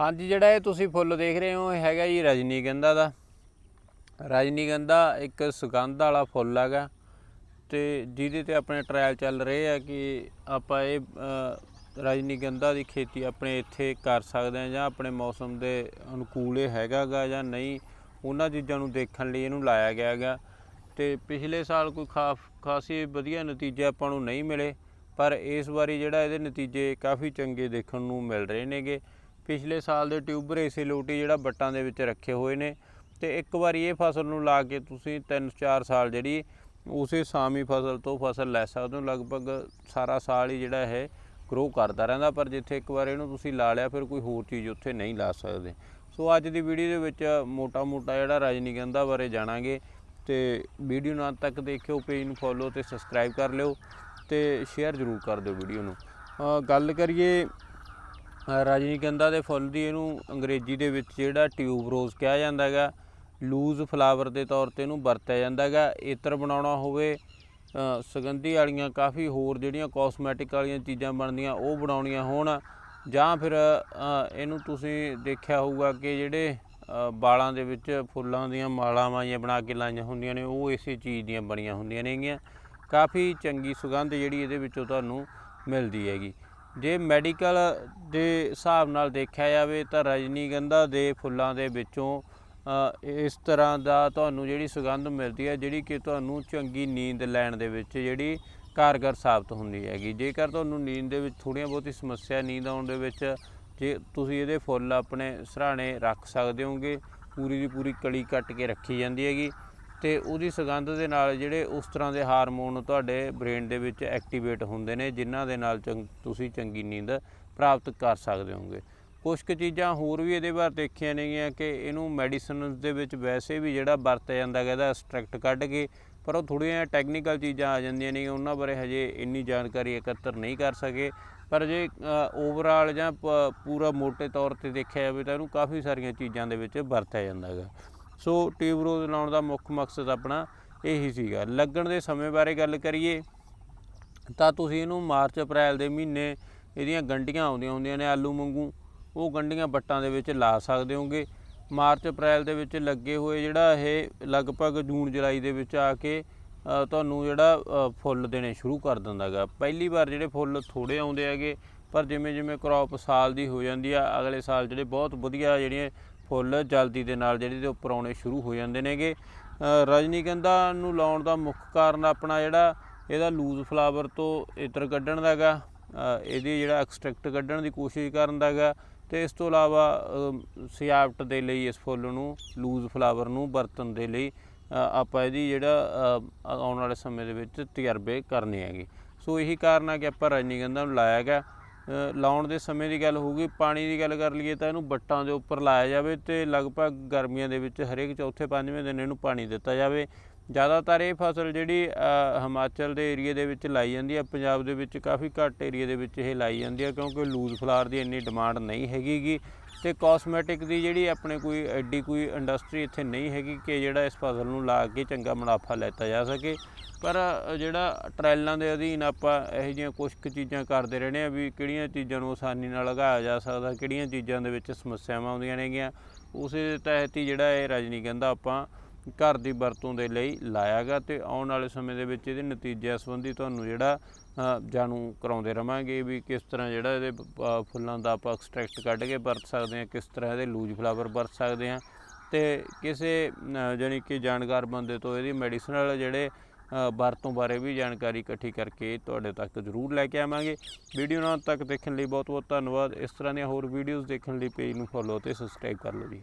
ਹਾਂਜੀ ਜਿਹੜਾ ਇਹ ਤੁਸੀਂ ਫੁੱਲ ਦੇਖ ਰਹੇ ਹੋ ਇਹ ਹੈਗਾ ਜੀ ਰਜਨੀਗੰਧਾ ਦਾ। ਰਜਨੀਗੰਧਾ ਇੱਕ ਸੁਗੰਧ ਵਾਲਾ ਫੁੱਲ ਹੈਗਾ ਤੇ ਜਿਹਦੇ ਤੇ ਆਪਣੇ ਟ੍ਰਾਇਲ ਚੱਲ ਰਹੇ ਆ ਕਿ ਆਪਾਂ ਇਹ ਅ, ਰਜਨੀਗੰਧਾ ਦੀ ਖੇਤੀ ਆਪਣੇ ਇੱਥੇ ਕਰ ਸਕਦੇ ਆ ਜਾਂ ਆਪਣੇ ਮੌਸਮ ਦੇ ਅਨੁਕੂਲ ਇਹ ਹੈਗਾਗਾ ਜਾਂ ਨਹੀਂ ਉਹਨਾਂ ਚੀਜ਼ਾਂ ਨੂੰ ਦੇਖਣ ਲਈ ਇਹਨੂੰ ਲਾਇਆ ਗਿਆ ਹੈਗਾ। ਤੇ ਪਿਛਲੇ ਸਾਲ ਕੋਈ ਖਾਸ ਖਾਸੀ ਵਧੀਆ ਨਤੀਜੇ ਆਪਾਂ ਨੂੰ ਨਹੀਂ ਮਿਲੇ ਪਰ ਇਸ ਵਾਰੀ ਜਿਹੜਾ ਇਹਦੇ ਨਤੀਜੇ ਕਾਫੀ ਚੰਗੇ ਦੇਖਣ ਨੂੰ ਮਿਲ ਰਹੇ ਨੇਗੇ। ਪਿਛਲੇ ਸਾਲ ਦੇ ਟਿਊਬਰ ਏਸੀਲੋਟੀ ਜਿਹੜਾ ਬੱਟਾਂ ਦੇ ਵਿੱਚ ਰੱਖੇ ਹੋਏ ਨੇ ਤੇ ਇੱਕ ਵਾਰੀ ਇਹ ਫਸਲ ਨੂੰ ਲਾ ਕੇ ਤੁਸੀਂ 3-4 ਸਾਲ ਜਿਹੜੀ ਉਸੇ ਸਾਮੀ ਫਸਲ ਤੋਂ ਫਸਲ ਲੈ ਸਕਦੇ ਹੋ, ਲਗਭਗ ਸਾਰਾ ਸਾਲ ਹੀ ਜਿਹੜਾ ਹੈ ਗਰੋ ਕਰਦਾ ਰਹਿੰਦਾ, ਪਰ ਜਿੱਥੇ ਇੱਕ ਵਾਰ ਇਹਨੂੰ ਤੁਸੀਂ ਲਾ ਲਿਆ, ਫਿਰ ਕੋਈ ਹੋਰ ਚੀਜ਼ ਉੱਥੇ ਨਹੀਂ ਲਾ ਸਕਦੇ। ਸੋ ਅੱਜ ਦੀ ਵੀਡੀਓ ਦੇ ਵਿੱਚ ਮੋਟਾ-ਮੋਟਾ ਜਿਹੜਾ ਰਜਨੀਗੰਧਾ ਬਾਰੇ ਜਾਣਾਂਗੇ ਤੇ ਵੀਡੀਓ ਨੂੰ ਅੰਤ ਤੱਕ ਦੇਖਿਓ ਪੇਜ ਨੂੰ ਫੋਲੋ ਤੇ ਸਬਸਕ੍ਰਾਈਬ ਕਰ ਲਿਓ ਤੇ ਸ਼ੇਅਰ ਜ਼ਰੂਰ ਕਰ ਦਿਓ ਵੀਡੀਓ ਨੂੰ। ਗੱਲ ਕਰੀਏ ਰਜਨੀਗੰਧਾ ਦੇ ਫੁੱਲ ਦੀ ਇਹਨੂੰ ਅੰਗਰੇਜ਼ੀ ਦੇ ਵਿੱਚ ਜਿਹੜਾ ਟਿਊਬ ਰੋਜ਼ ਕਿਹਾ ਜਾਂਦਾ ਹੈਗਾ ਲੂਜ਼ ਫਲਾਵਰ ਦੇ ਤੌਰ ਤੇ ਇਹਨੂੰ ਵਰਤਿਆ ਜਾਂਦਾ ਹੈਗਾ। ਇਤਰ ਬਣਾਉਣਾ ਹੋਵੇ ਸੁਗੰਧੀ ਵਾਲੀਆਂ ਕਾਫੀ ਹੋਰ ਜਿਹੜੀਆਂ ਕਾਸਮੈਟਿਕ ਵਾਲੀਆਂ ਚੀਜ਼ਾਂ ਬਣਦੀਆਂ ਉਹ ਬਣਾਉਣੀਆਂ ਹੋਣ। ਜਾਂ ਫਿਰ ਇਹਨੂੰ ਤੁਸੀਂ ਦੇਖਿਆ ਹੋਊਗਾ ਕਿ ਜਿਹੜੇ ਅ, ਵਾਲਾਂ ਦੇ ਵਿੱਚ ਫੁੱਲਾਂ ਦੀਆਂ ਮਾਲਾਵਾਂ ਜਿਹੀਆਂ ਬਣਾ ਕੇ ਲਾਈਆਂ ਹੁੰਦੀਆਂ ਨੇ ਉਹ ਇਸੇ ਚੀਜ਼ ਦੀਆਂ ਬਣੀਆਂ ਹੁੰਦੀਆਂ ਨੇਗੀਆਂ। ਕਾਫੀ ਚੰਗੀ ਸੁਗੰਧ ਜਿਹੜੀ ਇਹਦੇ ਵਿੱਚੋਂ ਤੁਹਾਨੂੰ ਮਿਲਦੀ ਹੈਗੀ। ਜੇ ਮੈਡੀਕਲ ਦੇ ਹਿਸਾਬ ਨਾਲ ਦੇਖਿਆ ਜਾਵੇ ਤਾਂ ਰਜਨੀਗੰਧਾ ਦੇ ਫੁੱਲਾਂ ਦੇ ਵਿੱਚੋਂ ਇਸ ਤਰ੍ਹਾਂ ਦਾ ਤੁਹਾਨੂੰ ਜਿਹੜੀ ਸੁਗੰਧ ਮਿਲਦੀ ਹੈ, ਜਿਹੜੀ ਕਿ ਤੁਹਾਨੂੰ ਚੰਗੀ ਨੀਂਦ ਲੈਣ ਦੇ ਵਿੱਚ ਜਿਹੜੀ ਕਾਰਗਰ ਸਾਬਤ ਹੁੰਦੀ ਹੈਗੀ। ਜੇਕਰ ਤੁਹਾਨੂੰ ਨੀਂਦ ਦੇ ਵਿੱਚ ਥੋੜ੍ਹੀਆਂ ਬਹੁਤੀ ਸਮੱਸਿਆ, ਨੀਂਦ ਆਉਣ ਦੇ ਵਿੱਚ ਜੇ ਤੁਸੀਂ ਇਹਦੇ ਫੁੱਲ ਆਪਣੇ ਸਰਾਣੇ ਰੱਖ ਸਕਦੇ ਹੋਗੇ, ਪੂਰੀ ਦੀ ਪੂਰੀ ਕਲੀ ਕੱਟ ਕੇ ਰੱਖੀ ਜਾਂਦੀ ਹੈਗੀ। ਤੇ ਉਹਦੀ ਸੁਗੰਧ ਦੇ ਨਾਲ ਜਿਹੜੇ ਉਸ ਤਰ੍ਹਾਂ ਦੇ ਹਾਰਮੋਨ ਤੁਹਾਡੇ ਬ੍ਰੇਨ ਦੇ ਵਿੱਚ ਐਕਟੀਵੇਟ ਹੁੰਦੇ ਨੇ, ਜਿਨ੍ਹਾਂ ਦੇ ਨਾਲ ਚੰਗ- ਤੁਸੀਂ ਚੰਗੀ ਨੀਂਦ ਪ੍ਰਾਪਤ ਕਰ ਸਕਦੇ ਹੋਗੇ ਕੁਝ ਕੁ ਚੀਜ਼ਾਂ ਹੋਰ ਵੀ ਇਹਦੇ ਬਾਰੇ ਦੇਖੀਆਂ ਨੇਗੀਆਂ ਕਿ ਇਹਨੂੰ ਮੈਡੀਸਨਸ ਦੇ ਵਿੱਚ ਵੈਸੇ ਵੀ ਜਿਹੜਾ ਵਰਤਿਆ ਜਾਂਦਾ ਹੈਗਾ ਇਹਦਾ ਐਕਸਟ੍ਰੈਕਟ ਕੱਢ ਕੇ, ਪਰ ਉਹ ਥੋੜ੍ਹੀਆਂ ਟੈਕਨੀਕਲ ਚੀਜ਼ਾਂ ਆ ਜਾਂਦੀਆਂ ਨੇ, ਉਹਨਾਂ ਬਾਰੇ ਹਜੇ ਇੰਨੀ ਜਾਣਕਾਰੀ ਇਕੱਤਰ ਨਹੀਂ ਕਰ ਸਕੇ। ਪਰ ਜੇ ਓਵਰਆਲ ਜਾਂ ਪੂਰਾ ਮੋٹے ਤੌਰ ਤੇ ਦੇਖਿਆ ਜਾਵੇ ਤਾਂ ਇਹਨੂੰ ਕਾਫੀ ਸਾਰੀਆਂ ਚੀਜ਼ਾਂ ਦੇ ਵਿੱਚ ਵਰਤਿਆ ਜਾਂਦਾ ਹੈਗਾ ਸੋ ਟਿਊਬਰੋਜ਼ ਲਾਉਣ ਦਾ ਮੁੱਖ ਮਕਸਦ ਆਪਣਾ ਇਹੀ ਸੀਗਾ। ਲੱਗਣ ਦੇ ਸਮੇਂ ਬਾਰੇ ਗੱਲ ਕਰੀਏ ਤਾਂ ਤੁਸੀਂ ਇਹਨੂੰ ਮਾਰਚ ਅਪ੍ਰੈਲ ਦੇ ਮਹੀਨੇ ਇਹਦੀਆਂ ਗੰਡੀਆਂ ਆਉਂਦੀਆਂ ਹੁੰਦੀਆਂ ਨੇ ਆਲੂ ਵਾਂਗੂ, ਉਹ ਗੰਡੀਆਂ ਬੱਟਾਂ ਦੇ ਵਿੱਚ ਲਾ ਸਕਦੇ ਹੋਗੇ। ਮਾਰਚ ਅਪ੍ਰੈਲ ਦੇ ਵਿੱਚ ਲੱਗੇ ਹੋਏ ਜਿਹੜਾ ਇਹ ਲਗਭਗ ਜੂਨ ਜੁਲਾਈ ਦੇ ਵਿੱਚ ਆ ਕੇ ਤੁਹਾਨੂੰ ਜਿਹੜਾ ਫੁੱਲ ਦੇਣੇ ਸ਼ੁਰੂ ਕਰ ਦਿੰਦਾ ਗਾ ਪਹਿਲੀ ਵਾਰ ਜਿਹੜੇ ਫੁੱਲ ਥੋੜੇ ਆਉਂਦੇ ਹੈਗੇ, ਪਰ ਜਿਵੇਂ ਜਿਵੇਂ ਕ੍ਰੌਪ ਸਾਲ ਦੀ ਹੋ ਜਾਂਦੀ ਆ, ਅਗਲੇ ਸਾਲ ਜਿਹੜੇ ਬਹੁਤ ਵਧੀਆ ਜਿਹੜੀਆਂ ਫੁੱਲ ਜਲਦੀ ਦੇ ਨਾਲ ਜਿਹੜੇ ਦੇ ਉੱਪਰ ਆਉਣੇ ਸ਼ੁਰੂ ਹੋ ਜਾਂਦੇ ਨੇਗੇ। ਅ, ਰਜਨੀਗੰਧਾ ਨੂੰ ਲਾਉਣ ਦਾ ਮੁੱਖ ਕਾਰਨ ਆਪਣਾ ਜਿਹੜਾ ਇਹਦਾ ਲੂਜ਼ ਫਲਾਵਰ ਤੋਂ ਇਤਰ ਕੱਢਣ ਦਾ ਗਾ ਇਹਦੀ ਜਿਹੜਾ ਐਕਸਟ੍ਰੈਕਟ ਕੱਢਣ ਦੀ ਕੋਸ਼ਿਸ਼ ਕਰਨ ਦਾ ਗਾ ਤੇ ਇਸ ਤੋਂ ਇਲਾਵਾ ਅ, ਸਜਾਵਟ ਦੇ ਲਈ ਇਸ ਫੁੱਲ ਨੂੰ ਲੂਜ਼ ਫਲਾਵਰ ਨੂੰ ਵਰਤਣ ਦੇ ਲਈ ਆਪਾਂ ਇਹਦੀ ਜਿਹੜਾ ਆਉਣ ਵਾਲੇ ਸਮੇਂ ਦੇ ਵਿੱਚ ਤਜਰਬੇ ਕਰਨੇ ਹੈਗੇ। ਸੋ ਇਹੀ ਕਾਰਨ ਆ ਕਿ ਆਪਾਂ ਰਜਨੀਗੰਧਾ ਨੂੰ ਲਾਇਆ ਗਿਆ ਲਾਉਣ ਦੇ ਸਮੇਂ ਦੀ ਗੱਲ ਹੋਊਗੀ, ਪਾਣੀ ਦੀ ਗੱਲ ਕਰ ਲਈਏ ਤਾਂ ਇਹਨੂੰ ਵੱਟਾਂ ਦੇ ਉੱਪਰ ਲਾਇਆ ਜਾਵੇ ਤੇ ਲਗਭਗ ਗਰਮੀਆਂ ਦੇ ਵਿੱਚ ਹਰੇਕ ਚੌਥੇ ਪੰਜਵੇਂ ਦਿਨ ਇਹਨੂੰ ਪਾਣੀ ਦਿੱਤਾ ਜਾਵੇ। ਜ਼ਿਆਦਾਤਰ ਇਹ ਫਸਲ ਜਿਹੜੀ ਹਿਮਾਚਲ ਦੇ ਏਰੀਏ ਦੇ ਵਿੱਚ ਲਾਈ ਜਾਂਦੀ ਹੈ, ਪੰਜਾਬ ਦੇ ਵਿੱਚ ਕਾਫੀ ਘੱਟ ਏਰੀਏ ਦੇ ਵਿੱਚ ਇਹ ਲਾਈ ਜਾਂਦੀ ਹੈ, ਕਿਉਂਕਿ ਲੂਜ਼ ਫਲਾਰ ਦੀ ਇੰਨੀ ਡਿਮਾਂਡ ਨਹੀਂ ਹੈਗੀਗੀ ਤੇ ਕਾਸਮੈਟਿਕ ਦੀ ਜਿਹੜੀ ਆਪਣੇ ਕੋਈ ਐਡੀ ਕੋਈ ਇੰਡਸਟਰੀ ਇੱਥੇ ਨਹੀਂ ਹੈਗੀ ਕਿ ਜਿਹੜਾ ਇਸ ਫਸਲ ਨੂੰ ਲਾ ਕੇ ਚੰਗਾ ਮੁਨਾਫਾ ਲੈਤਾ ਜਾ ਸਕੇ। ਪਰ ਜਿਹੜਾ ਟ੍ਰਾਇਲਾਂ ਦੇ ਅਧੀਨ ਆਪਾਂ ਇਹੋ ਜਿਹੀਆਂ ਕੁਝ ਕੁ ਚੀਜ਼ਾਂ ਕਰਦੇ ਰਹਿੰਦੇ ਆ ਵੀ ਕਿਹੜੀਆਂ ਚੀਜ਼ਾਂ ਨੂੰ ਆਸਾਨੀ ਨਾਲ ਲਗਾਇਆ ਜਾ ਸਕਦਾ, ਕਿਹੜੀਆਂ ਚੀਜ਼ਾਂ ਦੇ ਵਿੱਚ ਸਮੱਸਿਆਵਾਂ ਆਉਂਦੀਆਂ ਨੇਗੀਆਂ, ਉਸੇ ਤਹਿਤ ਹੀ ਜਿਹੜਾ ਇਹ ਰਜਨੀਗੰਧਾ ਆਪਾਂ ਘਰ ਦੀ ਵਰਤੋਂ ਦੇ ਲਈ ਲਾਇਆਗਾ ਤੇ ਆਉਣ ਵਾਲੇ ਸਮੇਂ ਦੇ ਵਿੱਚ ਇਹਦੇ ਨਤੀਜਿਆਂ ਸੰਬੰਧੀ ਤੁਹਾਨੂੰ ਜਿਹੜਾ ਜਾਣੂ ਕਰਾਉਂਦੇ ਰਵਾਂਗੇ ਵੀ ਕਿਸ ਤਰ੍ਹਾਂ ਜਿਹੜਾ ਇਹਦੇ ਫੁੱਲਾਂ ਦਾ ਆਪਾਂ ਐਕਸਟ੍ਰੈਕਟ ਕੱਢ ਕੇ ਵਰਤ ਸਕਦੇ ਹਾਂ ਕਿਸ ਤਰ੍ਹਾਂ ਇਹਦੇ ਲੂਜ ਫਲਾਵਰ ਵਰਤ ਸਕਦੇ ਹਾਂ ਤੇ ਕਿਸੇ ਅ, ਜਾਣੀ ਕਿ ਜਾਣਕਾਰ ਬੰਦੇ ਤੋਂ ਇਹਦੀ ਮੈਡੀਸਨਲ ਜਿਹੜੇ ਵਰਤੋਂ ਬਾਰੇ ਵੀ ਜਾਣਕਾਰੀ ਇਕੱਠੀ ਕਰਕੇ ਤੁਹਾਡੇ ਤੱਕ ਜ਼ਰੂਰ ਲੈ ਕੇ ਆਵਾਂਗੇ। ਵੀਡੀਓ ਨਾਲ ਤੱਕ ਦੇਖਣ ਲਈ ਬਹੁਤ ਬਹੁਤ ਧੰਨਵਾਦ। ਇਸ ਤਰ੍ਹਾਂ ਦੀਆਂ ਹੋਰ ਵੀਡੀਓਜ਼ ਦੇਖਣ ਲਈ ਪੇਜ ਨੂੰ ਫੋਲੋ ਤੇ ਸਬਸਕ੍ਰਾਈਬ ਕਰ ਲਓ ਜੀ।